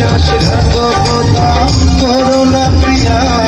বিশ্বাস করোনা প্রিয়া।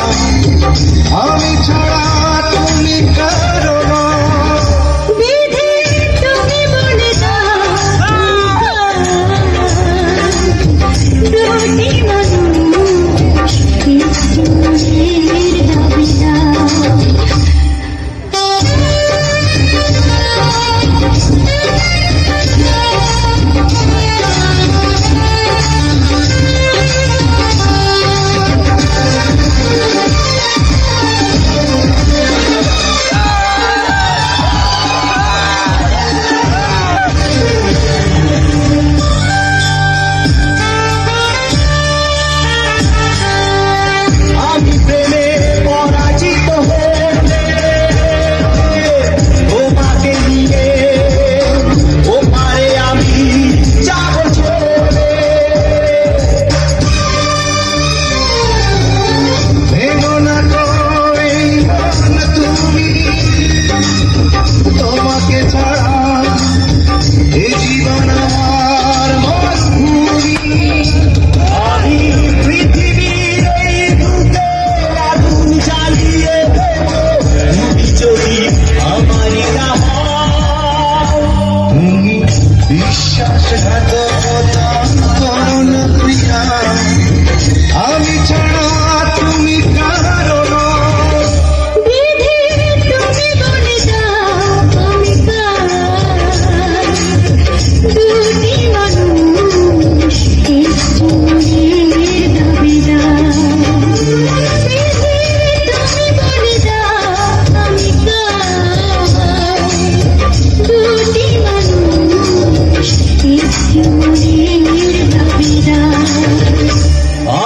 মনের দাবিরা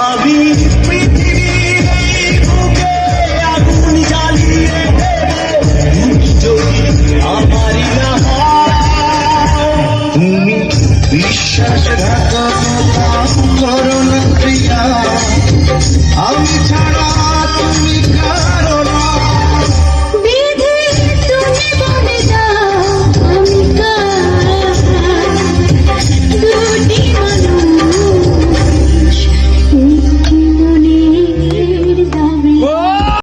আবির